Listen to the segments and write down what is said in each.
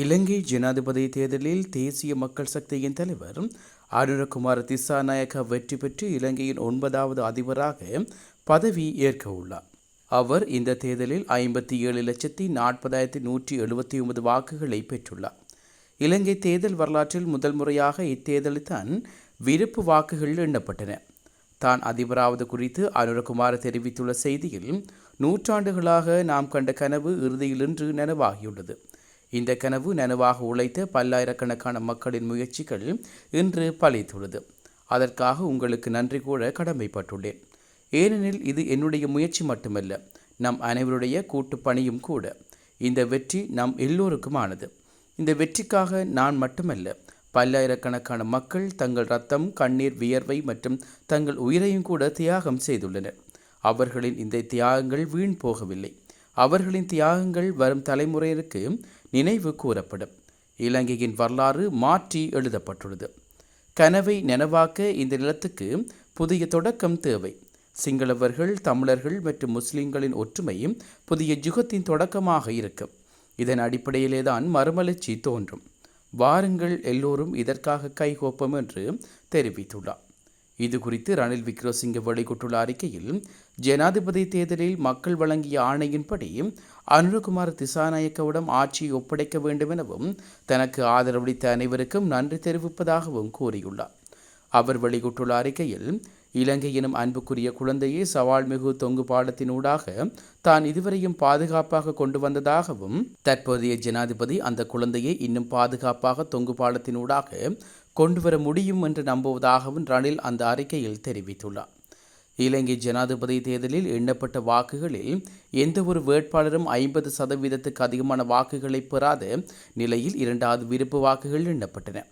இலங்கை ஜனாதிபதி தேர்தலில் தேசிய மக்கள் சக்தியின் தலைவர் அனுரகுமார் திசாநாயக்க வெற்றி பெற்று இலங்கையின் ஒன்பதாவது அதிபராக பதவி ஏற்க உள்ளார். அவர் இந்த தேர்தலில் ஐம்பத்தி ஏழு லட்சத்தி நாற்பதாயிரத்தி நூற்றி எழுபத்தி ஒன்பது வாக்குகளை பெற்றுள்ளார். இலங்கை தேர்தல் வரலாற்றில் முதல் முறையாக இத்தேர்தலில் தான் விருப்பு வாக்குகள் எண்ணப்பட்டன. தான் அதிபராவது குறித்து அனுரகுமார் தெரிவித்துள்ள செய்தியில் நூற்றாண்டுகளாக நாம் கண்ட கனவு இறுதியிலின்று நனவாகியுள்ளது. இந்த கனவு நனவாக உழைத்த பல்லாயிரக்கணக்கான மக்களின் முயற்சிகள் இன்று பலித்துள்ளது. அதற்காக உங்களுக்கு நன்றி கூற கடமைப்பட்டுள்ளேன். ஏனெனில் இது என்னுடைய முயற்சி மட்டுமல்ல நம் அனைவருடைய கூட்டு பணியும் கூட. இந்த வெற்றி நம் எல்லோருக்குமானது. இந்த வெற்றிக்காக நான் மட்டுமல்ல பல்லாயிரக்கணக்கான மக்கள் தங்கள் ரத்தம் கண்ணீர் வியர்வை மற்றும் தங்கள் உயிரையும் கூட தியாகம் செய்துள்ளனர். அவர்களின் இந்த தியாகங்கள் வீண் போகவில்லை. அவர்களின் தியாகங்கள் வரும் தலைமுறையினருக்கு நினைவு கூறப்படும். இலங்கையின் வரலாறு மாற்றி எழுதப்பட்டுள்ளது. கனவை நனவாக்க இந்த நிலத்துக்கு புதிய தொடக்கம் தேவை. சிங்களவர்கள் தமிழர்கள் மற்றும் முஸ்லிம்களின் ஒற்றுமை புதிய யுகத்தின் தொடக்கமாக இருக்கும். இதன் அடிப்படையிலே தான் மறுமலர்ச்சி தோன்றும். வாருங்கள் எல்லோரும் இதற்காக கைகோப்பம் என்று தெரிவித்துள்ளார். இது குறித்து ரணில் விக்ரமசிங்க வெளியிட்டுள்ள அறிக்கையில் ஜனாதிபதி தேர்தலில் மக்கள் வழங்கிய ஆணையின்படி அனுரகுமார் திசாநாயக்கவிடம் ஆட்சியை ஒப்படைக்க வேண்டும் எனவும் தனக்கு ஆதரவளித்த அனைவருக்கும் நன்றி தெரிவிப்பதாகவும் கூறியுள்ளார். அவர் வெளியிட்டுள்ள அறிக்கையில் இலங்கை எனும் அன்புக்குரிய குழந்தையை சவால் மிகு தொங்கு பாடத்தினூடாக தான் இதுவரையும் பாதுகாப்பாக கொண்டு வந்ததாகவும் தற்போதைய ஜனாதிபதி அந்த குழந்தையை இன்னும் பாதுகாப்பாக தொங்கு பாலத்தினூடாக கொண்டு வர முடியும் என்று நம்புவதாகவும் ரணில் அந்த அறிக்கையில் தெரிவித்துள்ளார். இலங்கை ஜனாதிபதி தேர்தலில் எண்ணப்பட்ட வாக்குகளில் எந்த ஒரு வேட்பாளரும் ஐம்பது சதவீதத்துக்கு அதிகமான வாக்குகளை பெறாத நிலையில் இரண்டாவது விருப்பு வாக்குகள் எண்ணப்பட்டன.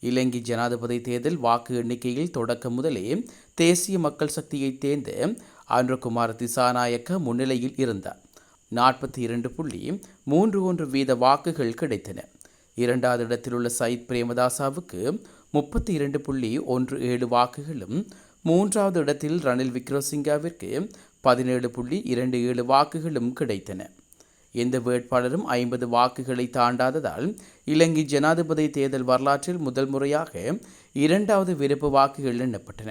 இலங்கை ஜனாதிபதி தேர்தல் வாக்கு எண்ணிக்கையில் தொடக்கம் முதலே தேசிய மக்கள் சக்தியை தேர்ந்த அனுரகுமார் திசாநாயக்க முன்னிலையில் இருந்தார். நாற்பத்தி இரண்டு புள்ளி மூன்று ஒன்று வீத வாக்குகள் கிடைத்தன. இரண்டாவது இடத்தில் உள்ள சயித் பிரேமதாசாவுக்கு முப்பத்தி இரண்டு புள்ளி ஒன்று ஏழு வாக்குகளும் மூன்றாவது இடத்தில் ரணில் விக்ரமசிங்காவிற்கு பதினேழு புள்ளி இரண்டு ஏழு வாக்குகளும் கிடைத்தன. எந்த வேட்பாளரும் ஐம்பது வாக்குகளை தாண்டாததால் இலங்கை ஜனாதிபதி தேர்தல் வரலாற்றில் முதல் முறையாக இரண்டாவது விருப்பு வாக்குகள் எண்ணப்பட்டன.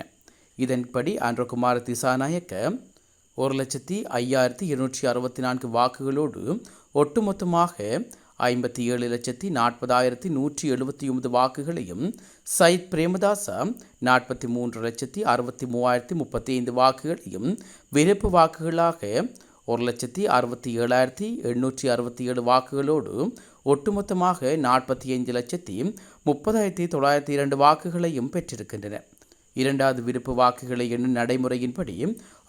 இதன்படி அன்றகுமார் திசாநாயக்க ஒரு லட்சத்தி ஐயாயிரத்தி இருநூற்றி அறுபத்தி நான்கு வாக்குகளோடு ஒட்டுமொத்தமாக ஐம்பத்தி ஏழு லட்சத்தி நாற்பதாயிரத்தி நூற்றி எழுபத்தி ஒன்பது வாக்குகளையும் சயித் பிரேமதாசா நாற்பத்தி மூன்று லட்சத்தி அறுபத்தி மூவாயிரத்தி முப்பத்தி ஐந்து வாக்குகளையும் விருப்பு வாக்குகளாக ஒரு லட்சத்தி அறுபத்தி ஏழாயிரத்தி எண்ணூற்றி அறுபத்தி ஏழு வாக்குகளோடு ஒட்டுமொத்தமாக நாற்பத்தி ஐந்து லட்சத்தி முப்பதாயிரத்தி தொள்ளாயிரத்தி இரண்டு வாக்குகளையும் பெற்றிருக்கின்றன. இரண்டாவது விருப்பு வாக்குகளை எண்ணும் நடைமுறையின்படி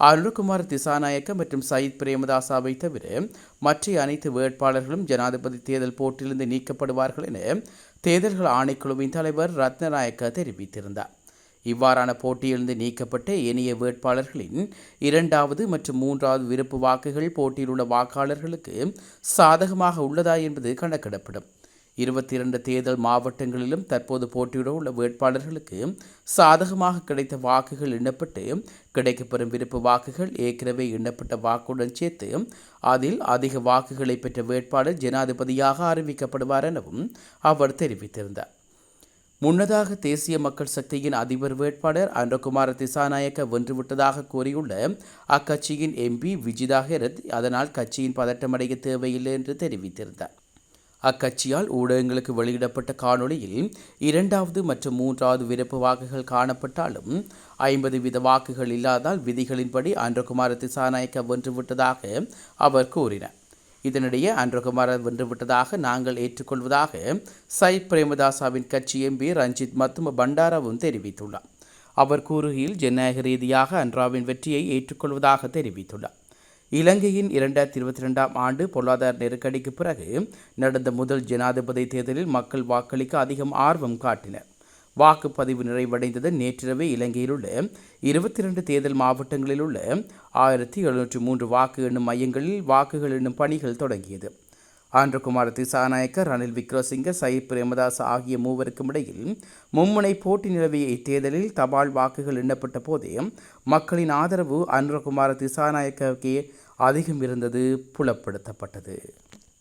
அருள்குமார் திசாநாயக்க மற்றும் சயித் பிரேமதாசாவை தவிர மற்ற அனைத்து வேட்பாளர்களும் ஜனாதிபதி தேர்தல் போட்டியிலிருந்து நீக்கப்படுவார்கள் என தேர்தல்கள் ஆணைக்குழுவின் தலைவர் ரத்னநாயக்க தெரிவித்திருந்தார். இவ்வாறான போட்டியிலிருந்து நீக்கப்பட்ட இணைய வேட்பாளர்களின் இரண்டாவது மற்றும் மூன்றாவது விருப்பு வாக்குகள் போட்டியில் உள்ள வாக்காளர்களுக்கு சாதகமாக உள்ளதா என்பது கணக்கிடப்படும். இருபத்தி இரண்டு தேர்தல் மாவட்டங்களிலும் தற்போது போட்டியிட உள்ள வேட்பாளர்களுக்கு சாதகமாக கிடைத்த வாக்குகள் எண்ணப்பட்டு கிடைக்கப்பெறும் விருப்பு வாக்குகள் ஏற்கனவே எண்ணப்பட்ட வாக்குடன் சேர்த்து அதில் அதிக வாக்குகளை பெற்ற வேட்பாளர் ஜனாதிபதியாக அறிவிக்கப்படுவார் எனவும் அவர் தெரிவித்திருந்தார். முன்னதாக தேசிய மக்கள் சக்தியின் அதிபர் வேட்பாளர் அன்றகுமார திசாநாயக்க வென்றுவிட்டதாக கூறியுள்ள அக்கட்சியின் எம்பி விஜிதா ஹெரத் அதனால் கட்சியின் பதட்டமடைய தேவையில்லை என்று தெரிவித்திருந்தார். அக்கட்சியால் ஊடகங்களுக்கு வெளியிடப்பட்ட காணொளியில் இரண்டாவது மற்றும் மூன்றாவது விருப்பு வாக்குகள் காணப்பட்டாலும் ஐம்பது வீத வாக்குகள் இல்லாதால் விதிகளின்படி அன்றகுமார திசாநாயக்க வென்றுவிட்டதாக அவர் கூறினார். இதனிடையே அன்றகுமார வென்றுவிட்டதாக நாங்கள் ஏற்றுக்கொள்வதாக சை பிரேமதாசாவின் கட்சி எம்பி ரஞ்சித் மத்தும பண்டாராவும் தெரிவித்துள்ளார். அவர் கூறுகையில் ஜனநாயக ரீதியாக அன்றாவின் வெற்றியை ஏற்றுக்கொள்வதாக தெரிவித்துள்ளார். இலங்கையின் இரண்டாயிரத்தி இருபத்தி ரெண்டாம் ஆண்டு பொருளாதார நெருக்கடிக்கு பிறகு நடந்த முதல் ஜனாதிபதி தேர்தலில் மக்கள் வாக்களிக்க அதிகம் ஆர்வம் காட்டினர். வாக்குப்பதிவு நிறைவடைந்தது நேற்றிரவே இலங்கையில் உள்ள இருபத்தி இரண்டு தேர்தல் மாவட்டங்களில் உள்ள ஆயிரத்தி எழுநூற்றி மூன்று வாக்கு எண்ணும் மையங்களில் வாக்குகள் எண்ணும் பணிகள் தொடங்கியது. ஆந்திரகுமார் திசாநாயக்க ரணில் விக்ரமசிங்க சயித் பிரேமதாஸ் ஆகிய மூவருக்கும் இடையில் மும்முனை போட்டி நிலவிய இத்தேர்தலில் தபால் வாக்குகள் எண்ணப்பட்ட போதே மக்களின் ஆதரவு அனுரகுமார திசாநாயக்கே அதிகம் இருந்தது புலப்படுத்தப்பட்டது.